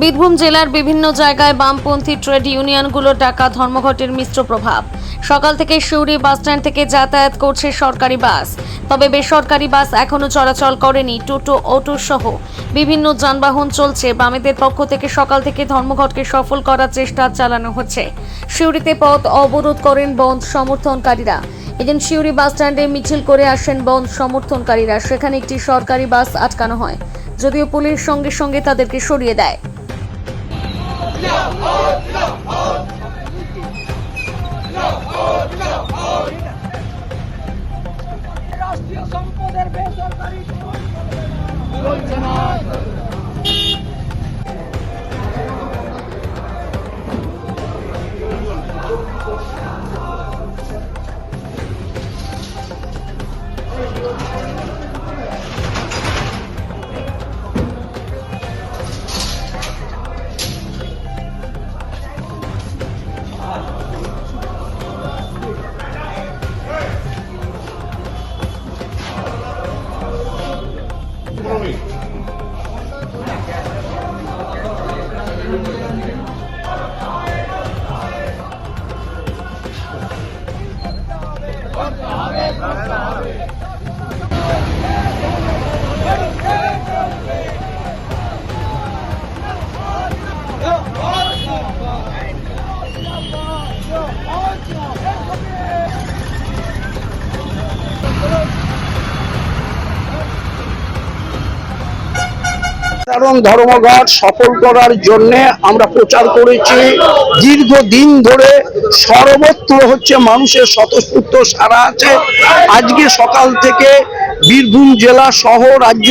বীরভূম জেলার বিভিন্ন জায়গায় বামপন্থী ট্রেড ইউনিয়নগুলো ডাকা ধর্মঘটের মিশ্র প্রভাব। সকাল থেকে সিউড়ি বাসস্ট্যান্ড থেকে যাতায়াত করছে সরকারি বাস। তবে বেসরকারি বাস এখনও চলাচল করেনি টোটো, অটো সহ বিভিন্ন যানবাহন চলছে। বামেদের পক্ষ থেকে সকাল থেকে ধর্মঘটকে সফল করার চেষ্টা চালানো হচ্ছে। সিউড়িতে পথ অবরোধ করেন বন্ধ সমর্থনকারীরা। এদিন সিউড়ি বাসস্ট্যান্ডে মিছিল করে আসেন বন্ধ সমর্থনকারীরা। সেখানে একটি সরকারি বাস আটকানো হয়, যদিও পুলিশ সঙ্গে সঙ্গে তাদেরকে সরিয়ে দেয়। রাষ্ট্রীয় সম্পদের বেসরকারি কারণ ধর্মঘট সফল করার জন্য আমরা প্রচার করেছি। দীর্ঘদিন ধরে সর্বত্র হচ্ছে মানুষের স্বতঃস্ফূর্ত সারা আছে। আজকে সকাল থেকে বীরভূম জেলা সহ রাজ্য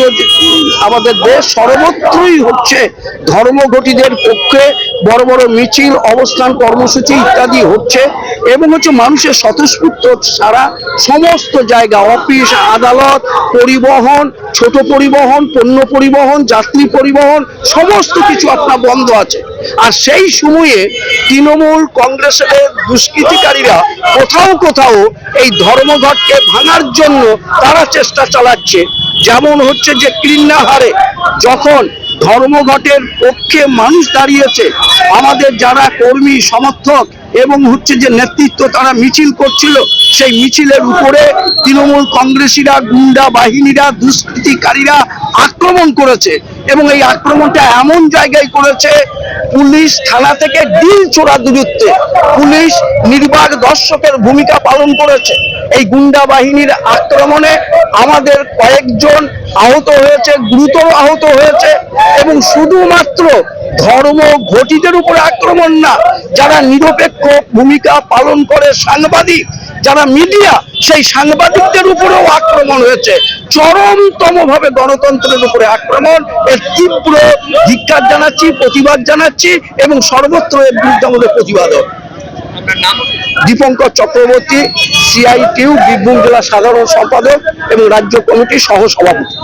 আমাদের দেশ সর্বত্রই হচ্ছে ধর্মঘটিদের পক্ষে বড় বড় মিছিল, অবস্থান কর্মসূচি ইত্যাদি হচ্ছে এবং হচ্ছে মানুষের স্বতঃস্ফূর্ত সারা সমস্ত জায়গা, অফিস, আদালত, পরিবহন, ছোট পরিবহন, পণ্য পরিবহন, যাত্রী পরিবহন, সমস্ত কিছু আপনার বন্ধ আছে। আর সেই সময়ে তৃণমূল কংগ্রেসের দুষ্কৃতিকারীরা কোথাও কোথাও এই ধর্মঘটকে ভাঙার জন্য তারা চেষ্টা চালাচ্ছে। যেমন হচ্ছে যে কৃষ্ণাহারে যখন ধর্মঘটের পক্ষে মানুষ দাঁড়িয়েছে, আমাদের যারা কর্মী, সমর্থক এবং হচ্ছে যে নেতৃত্ব তারা মিছিল করছিল, সেই মিছিলের উপরে তৃণমূল কংগ্রেসীরা, গুন্ডা বাহিনীরা, দুষ্কৃতিকারীরা আক্রমণ করেছে। এবং এই আক্রমণটা এমন জায়গায় করেছে, পুলিশ থানা থেকে ডিল চোরা দূরত্বে। পুলিশ নির্বাক দর্শকের ভূমিকা পালন করেছে। এই গুন্ডা বাহিনীর আক্রমণে আমাদের কয়েকজন আহত হয়েছে, গুরুতর আহত হয়েছে এবং শুধুমাত্র ধর্ম ঘটিদের উপরে আক্রমণ না, যারা নিরপেক্ষ ভূমিকা পালন করে সাংবাদিক যারা মিডিয়া সেই সাংবাদিকদের উপরেও আক্রমণ হয়েছে। চরমতম ভাবে গণতন্ত্রের উপরে আক্রমণ। এর তীব্র ধিক্কার জানাচ্ছি প্রতিবাদ জানাচ্ছি এবং সর্বত্র এর বিরুদ্ধে আমাদের প্রতিবাদ দীপঙ্কর চক্রবর্তী সিআইটিউ বীরভূম জেলা সাধারণ সম্পাদক এবং রাজ্য কমিটির সহ সভাপতি